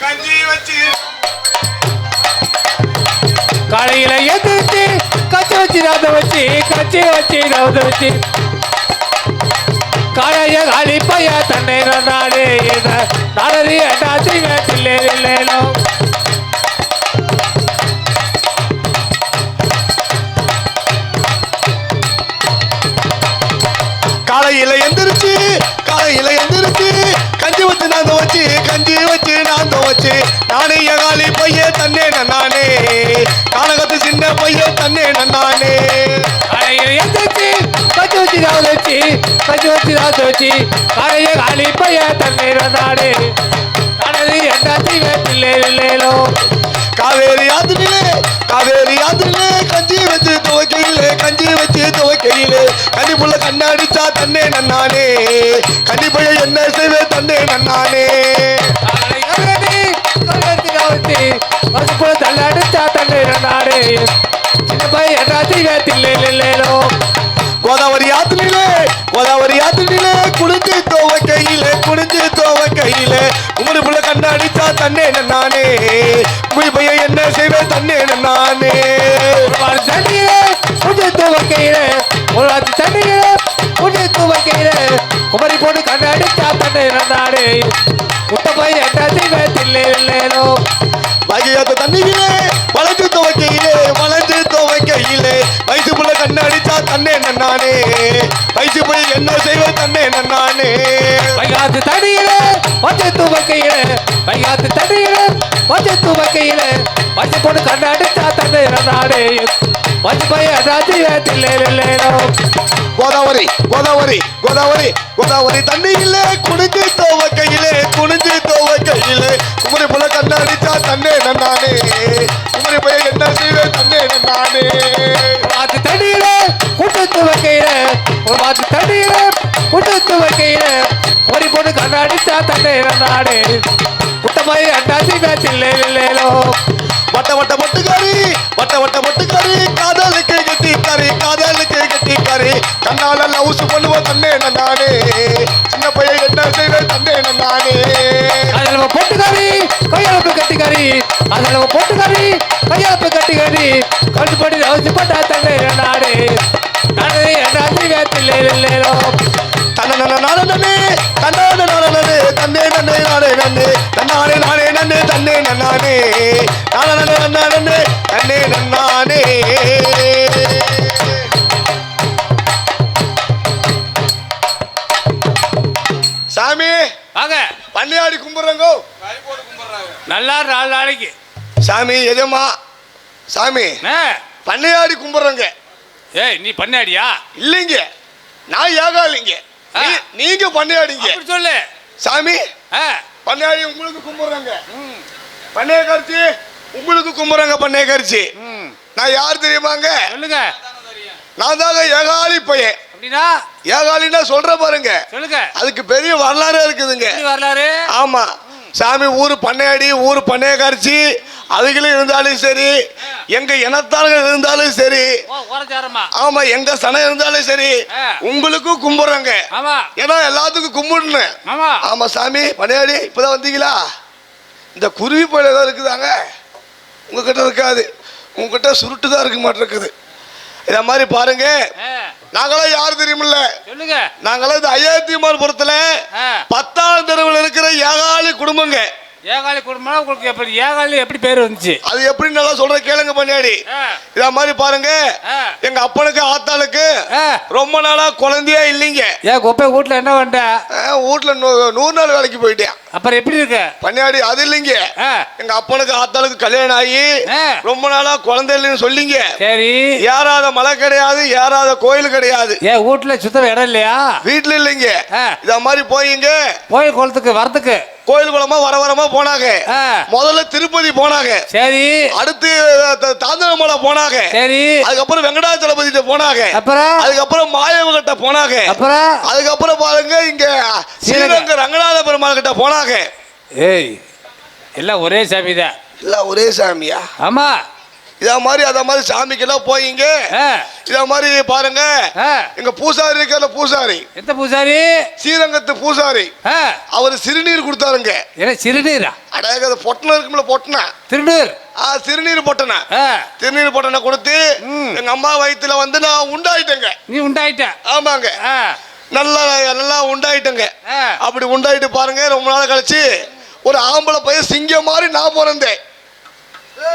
கஞ்சி வச்சு. காலையில கச்சி வச்சு ரவுத வச்சு கச்சி வச்சு ரவுத வச்சு. காலைய காலி பைய தன்னை நாடு நாடரி என்னாச்சு வேட்டில்லே இல்லேனோ காலையில எந்திரிச்சு காலையில எந்திரிச்சு கஞ்சி வச்சு நான் வச்சு கஞ்சி வச்சு நான் வச்சு நானே எகாலி பைய தன்னே நானே காலகத்து சின்ன பைய தன்னே நானே காலையில எந்திரிச்சு கச்சி வச்சு? ரவுத வச்சு கச்சி வச்சு ரவுத வச்சு காலைய காலி பைய தன்னை நாடு நாடரி என்னாச்சு வேட்டில்லே இல்லேனோ காவேரி ஆத்திரிலே காவேரி ஆத்திரிலே கஞ்சி வச்சு துவைக்கையிலே கஞ்சி வச்சு துவைக்கையிலே. கனி புள்ள கண்ணாடிச்சா தன்னே நன்னானே கனி பைய என்ன செய்வே தன்னே நன்னானே கோதாவரி ஆத்திரிலே கோதாவரி ஆத்திரிலே குளிஞ்சு துவைக்கையிலே குளிஞ்சு துவைக்கையிலே. உமது புள்ள கண்ணாடிச்சா தன்னே நன்னானே உமது பைய என்ன செய்வே தன்னே நன்னானே குமரி போட்டு கண்ணாடி சாத்தனை நாடு முட்டை போய் வேத்தில்லேனோ வகையாத்த தண்ணியிலே வளைஞ்சு துவைக்கையிலே வளைஞ்சு துவைக்கையிலே. வயசு புள்ள கண்ணாடிச்சா தன்னே நன்னானே. வயசு போய் என்ன செய்வே தன்னே நன்னானே. வைகாத்து தடியிலே பச்சை துவக்கையிலே. வைகாத்து தடியிலே பச்சை துவக்கையிலே. பச்சை போட்டு கண்ணாடி சாத்தனை நாடு பச்சை போய் எட்டாச்சு வேத்தில்லேனோ கோதாவரி கோதாவரி கோதாவரி கோதாவரி தண்ணியிலே குனிஞ்சு துவைக்கையிலே குனிஞ்சு துவைக்கையிலே. குமரி புள்ள கண்ணாடிச்சா தண்ணே நன்னானே. குமரி போய் என்ன செய்வே தண்ணே நன்னானே. மாத்து தடியிலே கூட்டத்து வைக்கையிலே ஒரு மாத்து தடியிலே கூட்டத்து வைக்கையிலே ஒரு போட்டு கண்ணாடி தண்ணே நன்னானே. குட்டமாய் அண்டாசி வேத்தில்லே இல்லேனோ வட்ட வட்ட மொட்டுக்காரி வட்ட வட்ட மொட்டுக்காரி காதலுக்கு கெட்டிக்காரி காதலுக்கு கெட்டிக்காரி கண்ணால லவ்ஸ் பண்ணுவோம் தன்னே நானே சின்ன பையன் என்ன செய்வேன் தன்னே நானே அதில் பொட்டுக்காரி கையளப்பு கட்டிக்காரி அதில் பொட்டுக்காரி கையளப்பு கட்டிக்காரி கண்டு படி அவசியப்பட்டா தன்னை நாடு நாடு என்னாச்சு வேத்தில்லே இல்லேனோ தன்ன நானே நானே தன்னே நன்னே நானே நன்னே தன்னானே நானே நன்னே தன்னே நானே சாமி எஜமா. சாமி பண்ணையாடி கும்பிடுறங்க. ஏய் நீ பண்ணாடியா இல்லைங்க. நான் ஏகாலிங்க. நீங்க பண்ணையாடிங்க. சொல்லு. சாமி பண்ணையாடி உங்களுக்கு கும்பிடுறங்க. பண்ணைய கரிச்சி உங்களுக்கு கும்பிடுறங்க பண்ணைய கரிச்சி நான் யார் தெரியுமாங்க? சொல்லுங்க. நான் தாங்க ஏகாலி பையன். அப்படின்னா? ஏகாலின்னா சொல்ற பாருங்க. சொல்லுங்க. அதுக்கு பெரிய வரலாறே இருக்குதுங்க. வரலாறு? ஆமா. சாமி ஊர் பண்ணையாடி ஊர் பண்ணைய கரிச்சி அதுகளும் இருந்தாலும் சரி எங்க இனத்தார்கள் இருந்தாலும் சரி. ஆமா எங்க சனம் இருந்தாலும் சரி. உங்களுக்கும் கும்பிடுறங்க ஏன்னா எல்லாத்துக்கும் கும்பிடணும் ஆமா. சாமி பணியாடி இப்பதான் வந்தீங்களா? இந்த குருவி பழம் ஏதாவது இருக்குதாங்க. உங்ககிட்ட இருக்காது. உங்ககிட்ட சுருட்டு தான் இருக்க மாட்டிருக்குது. இத மாதிரி பாருங்க. நாங்களாம் யார் தெரியுமில்ல? சொல்லுங்க. நாங்களாம் இந்த ஐயாத்திமார்புரத்துல ஆ, பத்தாம் தெருவில் இருக்கிற ஏகாலி குடும்பங்க. ஏகாலி குடும்பம் உங்களுக்கு எப்படி? ஏகாலி எப்படி பேர் வந்துச்சு? அது எப்படி நல்லா சொல்ற கேளுங்க பணியாடி ஆ, இத மாதிரி பாருங்க. எங்க அப்பனுக்கு ஆத்தாளுக்கு. ரொம்ப நாளா குழந்தையே இல்லைங்க. ஏன் குப்பை வீட்டுல என்ன பண்ண ஆ, வீட்டுல நூறு நாள் வேலைக்கு போயிட்டேன். அப்புறம் எப்படி இருக்க? பணியாடி அது இல்லைங்க. எங்க அப்பனுக்கு ஆத்தாளுக்கு கல்யாணம் ஆகி. ரொம்ப நாளா குழந்தை இல்லைன்னு சொல்லிங்க. சரி. ஏறாத மலை கிடையாது ஏறாத கோயில் கிடையாது. ஏன் வீட்டுல சுத்தம் இடம் இல்லையா? வீட்டுல இல்லைங்க. இத மாதிரி போயிங்க. கோயில் குளத்துக்கு வரதுக்கு கோயில் குளமா வர வரமா போனாங்க. முதல்ல திருப்பதி போனாங்க. சரி. அடுத்து த- தாந்தரமலை போனாங்க. சரி. அதுக்கப்புறம் வெங்கடாச்சலபதி போனாங்க. அப்புறம்? அதுக்கப்புறம் மாயவகிட்ட போனாங்க. அப்புறம்? அதுக்கப்புறம் பாருங்க இங்க ஸ்ரீரங்க ரங்கநாத பெருமாள் கிட்ட போனாங்க. ஏய் எல்லாம் ஒரே சாமி தான் எல்லாம் ஒரே சாமியா? ஆமா. இத மாதிரி அத மாதிரி சாமிக்கெல்லாம் போயிங்க. இத மாதிரி பாருங்க. எங்க பூசாரி இருக்கிற பூசாரி. எந்த பூசாரி? ஸ்ரீரங்கத்து பூசாரி. அவர் சிறுநீர் கொடுத்தாருங்க. என்ன சிறுநீரா? அடகு அது பொட்டணம் இருக்கும்ல பொட்டணம் திருநீர்? ஆ சிறுநீர் பொட்டணம் ஆ, திருநீர் பொட்டணை கொடுத்து. எங்க அம்மா வயித்துல வந்து நான் உண்டாயிட்டேங்க. நீ உண்டாயிட்ட? ஆமாங்க. நல்லா நல்லா உண்டாயிட்டேங்க. அப்படி உண்டாயிட்டு பாருங்க ரொம்ப நாள் கழிச்சு ஒரு ஆம்பளை பையன் சிங்கம் மாதிரி நான் பிறந்தேன்.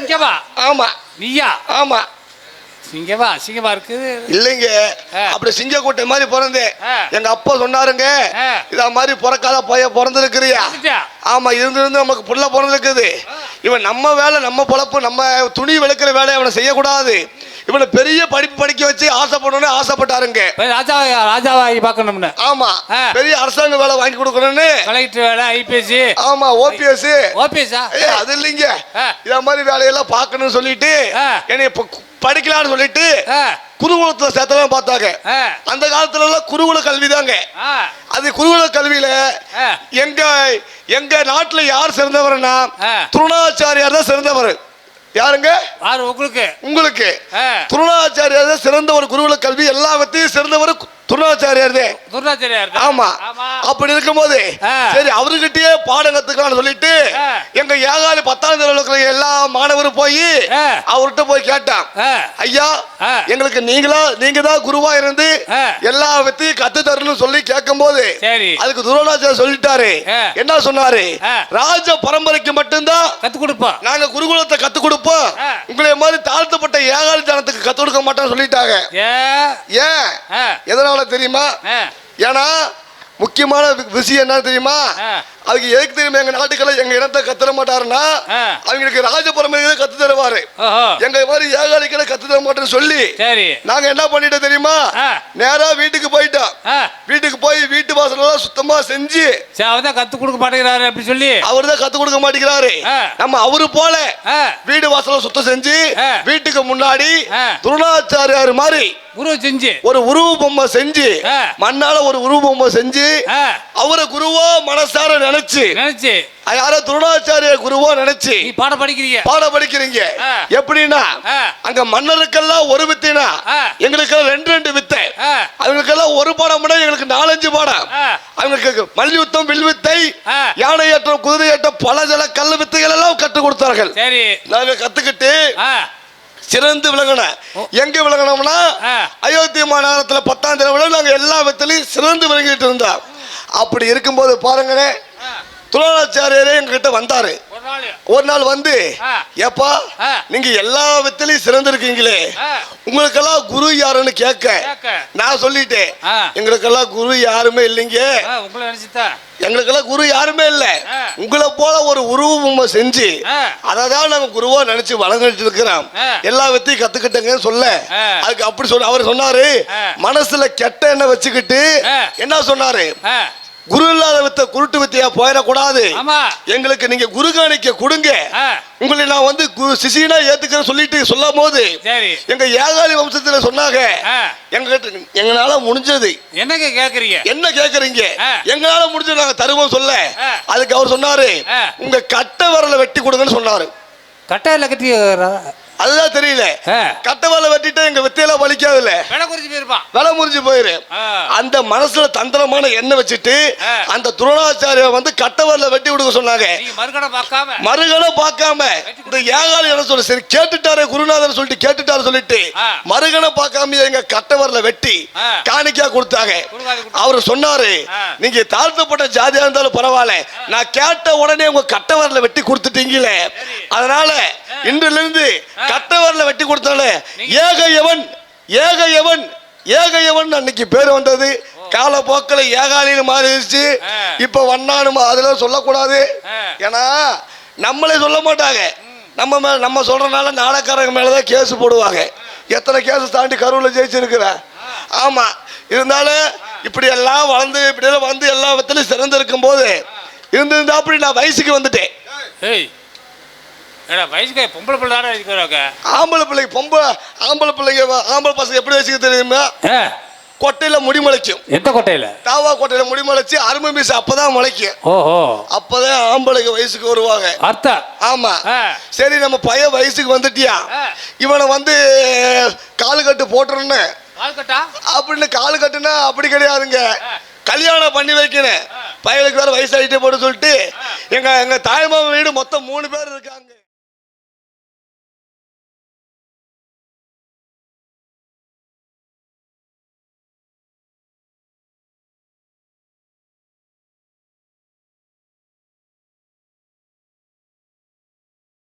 இங்க வா ஆமா. நீயா? ஆமா. சிங்கவா? சிங்கவா இருக்குது? இல்லைங்க. அப்படி சிங்கக்கோட்டை மாதிரி பிறந்தேன். எங்க அப்பா சொன்னாருங்க. இத மாதிரி பிறக்காத பையன் பிறந்திருக்கிறியா? ஆமா இருந்து இருந்து நமக்கு புள்ள பிறந்திருக்குது. இவன் நம்ம வேலை நம்ம பொழப்பு நம்ம துணி விளக்குற வேலையை அவனை செய்யக்கூடாது. இவனை பெரிய படிப்பு படிக்க வச்சு ஆசைப்படணும்னு ஆசைப்பட்டாருங்க. ராஜாவை ராஜாவாகி பார்க்கணும்னு. ஆமா. பெரிய அரசாங்க வேலை வாங்கி கொடுக்கணும்னு. கலெக்டர் வேலை ஐபிஎஸ்சி ஆமா ஓபிஎஸ் ஓபிஎஸ்ஸா ஏ அது இல்லைங்க. இத மாதிரி வேலையெல்லாம் பார்க்கணும்னு சொல்லிட்டு. என்னை படிக்கலாம்னு சொல்லிட்டு குருகுலத்துல சேர்த்தலாம் பார்த்தாங்க. அந்த காலத்துல எல்லாம் குருகுல கல்வி தாங்க. அது குருகுல கல்வியில. எங்க எங்க நாட்டுல யார் சிறந்தவர்னா. துருணாச்சாரியார் தான் சிறந்தவர். யாருங்க? யாரு உங்களுக்கு? உங்களுக்கு. துருணாச்சாரியார் சிறந்த ஒரு குருகுல கல்வி எல்லாவற்றையும் சிறந்தவர் துருணாச்சாரியார் தான். ஆமா அப்படி இருக்கும்போது. சரி அவர்கிட்டயே பாடம் கத்துக்கலாம்னு சொல்லிட்டு. எங்க ஏகாலி பத்தாம் தேர்வில் இருக்கிற எல்லா மாணவரும் போய். அவர்கிட்ட போய் கேட்டான் ஐயா. எங்களுக்கு நீங்களா நீங்க தான் குருவா இருந்து. எல்லா வித்தையும் கத்து தரணும்னு சொல்லி கேட்கும் போது அதுக்கு துரோணாச்சாரியர் சொல்லிட்டாரு. என்ன சொன்னாரு. ராஜ பரம்பரைக்கு மட்டும்தான் கத்து கொடுப்போம் நாங்க குருகுலத்தை கத்து கொடுப்போம். உங்களை மாதிரி தாழ்த்தப்பட்ட ஏகாலி ஜனத்துக்கு கத்து கொடுக்க மாட்டோம்னு சொல்லிட்டாங்க ஏன் ஆ, எதனால தெரியுமா? ஏன்னா முக்கியமான விஷயம் என்ன தெரியுமா. அதுக்கு எதுக்கு தெரியுமா? எங்க நாட்டுக்கெல்லாம் எங்க இனத்தை கத்துற மாட்டாருன்னா. அவங்களுக்கு ராஜபரம்பரை கத்து தருவாரு. எங்க மாதிரி ஏகாலிகளை கத்து தர மாட்டேன்னு சொல்லி நாங்க என்ன பண்ணிட்டோம் தெரியுமா. நேரா வீட்டுக்கு போயிட்டோம். வீட்டுக்கு போய் வீட்டு வாசலெல்லாம் சுத்தமா செஞ்சு அவர் தான் கத்து கொடுக்க மாட்டேங்கிறாரு அப்படி சொல்லி. அவர் தான் கத்து கொடுக்க மாட்டேங்கிறாரு. நம்ம அவரு போல வீடு வாசல சுத்தம் செஞ்சு. வீட்டுக்கு முன்னாடி. துருணாச்சாரியார் மாதிரி குரு செஞ்சு ஒரு உருவ பொம்மை செஞ்சு. மண்ணால ஒரு உருவ பொம்மை செஞ்சு அவரை குருவா மனசார நினைச்சு நினைச்சு யார துருணாச்சாரிய குருவா நினைச்சு நீ பாடம் படிக்கிறீங்க பாடம் படிக்கிறீங்க. எப்படின்னா. அங்க மன்னருக்கெல்லாம் ஒரு வித்தினா. எங்களுக்கு ரெண்டு ரெண்டு வித்தை அவங்களுக்கெல்லாம் ஒரு பாடம் விட எங்களுக்கு நாலஞ்சு பாடம். அவங்களுக்கு மல்யுத்தம் வில் வித்தை ஆ. யானை ஏற்றம் குதிரை ஏற்றம் பல ஜல கல் வித்தைகள் எல்லாம் கற்றுக் கொடுத்தார்கள் நாங்க கத்துக்கிட்டு சிறந்து விளங்கின. எங்க விளங்கினோம்னா. அயோத்தி மாநகரத்துல பத்தாம் தேதி நாங்க எல்லா வித்திலையும் சிறந்து விளங்கிட்டு இருந்தோம். அப்படி இருக்கும்போது பாருங்களே துரோணாச்சாரியரே எங்ககிட்ட வந்தாரு. ஒரு நாள் வந்து. ஏப்பா. நீங்க எல்லா வித்திலையும் சிறந்திருக்கீங்களே. உங்களுக்கெல்லாம் குரு யாருன்னு கேட்க. நான் சொல்லிட்டேன். எங்களுக்கெல்லாம் குரு யாருமே இல்லைங்க எங்களுக்கெல்லாம் குரு யாருமே இல்ல. உங்களை போல ஒரு உருவம் செஞ்சு. அதை தான் நாங்க குருவா நினைச்சு வழங்கிட்டு இருக்கிறோம். எல்லா வித்தையும் கத்துக்கிட்டேங்கன்னு சொல்ல. அதுக்கு அப்படி சொன்ன அவர் சொன்னாரு. மனசுல கெட்ட எண்ணெய் வச்சுக்கிட்டு. என்ன சொன்னாரு குரு இல்லாத வித்த குருட்டு வித்தையா போயிடக்கூடாது. எங்களுக்கு நீங்க குரு காணிக்க கொடுங்க. உங்களை நான் வந்து சிசினா ஏத்துக்கிறேன் சொல்லிட்டு சொல்லும் போது எங்க ஏகாலி வம்சத்துல சொன்னாங்க. எங்க எங்களால முடிஞ்சது. என்னங்க கேக்குறீங்க? என்ன கேக்குறீங்க. எங்களால முடிஞ்சது நாங்க தருவோம் சொல்ல. அதுக்கு அவர் சொன்னாரு. உங்க கட்ட விரல வெட்டி கொடுங்கன்னு சொன்னாரு. கட்டாயில கட்டி அதுதான் தெரியல ஆ. கட்ட விரல வெட்டிட்டு எங்க வித்தையெல்லாம் வலிக்காதுல்ல விலை குறிச்சு போயிருப்பான் விலை முறிஞ்சு போயிரு. அந்த மனசுல தந்திரமான எண்ணெய் வச்சுட்டு. அந்த துரோணாச்சாரியர் வந்து கட்ட விரல வெட்டி கொடுக்க சொன்னாங்க மறுக்கடை பார்க்காம இந்த ஏகாலி என்ன சொல்ல சரி கேட்டுட்டாரு குருநாதர் சொல்லிட்டு கேட்டுட்டாரு சொல்லிட்டு ஆ. மறுகணம் பார்க்காம எங்க கட்ட வரல வெட்டி. காணிக்கா கொடுத்தாங்க. அவர் சொன்னாரு. நீங்க தாழ்த்தப்பட்ட ஜாதியா இருந்தாலும் பரவாயில்ல நான் கேட்ட உடனே உங்க கட்ட வரல வெட்டி கொடுத்துட்டீங்களே அதனால இன்றிலிருந்து இருந்து கட்ட வரல வெட்டி கொடுத்தால ஏக எவன் ஏக எவன் ஏக எவன் அன்னைக்கு பேர் வந்தது. காலப்போக்கில் ஏகாலின்னு மாறிடுச்சு. இப்ப வண்ணானு அதெல்லாம் சொல்லக்கூடாது. ஏன்னா நம்மளே சொல்ல மாட்டாங்க. நம்ம மேல நம்ம சொல்றதுனால நாடகாரங்க மேலதான் கேஸ் போடுவாங்க. எத்தனை கேஸ் தாண்டி கரூர்ல ஜெயிச்சிருக்கிற? ஆமா. இருந்தாலும் இப்படி எல்லாம் வளர்ந்து இப்படி எல்லாம் வந்து எல்லா விதத்திலும் சிறந்து இருக்கும் போது இருந்து அப்படி நான் வயசுக்கு வந்துட்டேன். ஏடா வயசுக்கு பொம்பளை பிள்ளை தானே இருக்கிறாங்க ஆம்பளை பிள்ளைங்க பொம்பளை ஆம்பளை பிள்ளைங்க ஆம்பளை பசங்க எப்படி வச்சுக்க தெரியுமா? கொட்டையில முடி முளைக்கும். எந்த கொட்டையில? தாவா கொட்டையில முடி முளைச்சு அருமை மீசை அப்பதான் முளைக்கும். ஓஹோ. அப்பதான் ஆம்பளைக்கு வயசுக்கு வருவாங்க. அர்த்தம் ஆமா. சரி நம்ம பையன் வயசுக்கு வந்துட்டியா. இவனை வந்து காலு கட்டு போட்டுறன்னு அப்படின்னு காலு கட்டுனா அப்படி கிடையாதுங்க. கல்யாணம் பண்ணி வைக்கணும். பையனுக்கு வேற வயசாயிட்டே போட்டு சொல்லிட்டு எங்க எங்க தாய்மாமன் வீடு மொத்தம் மூணு பேர் இருக்காங்க.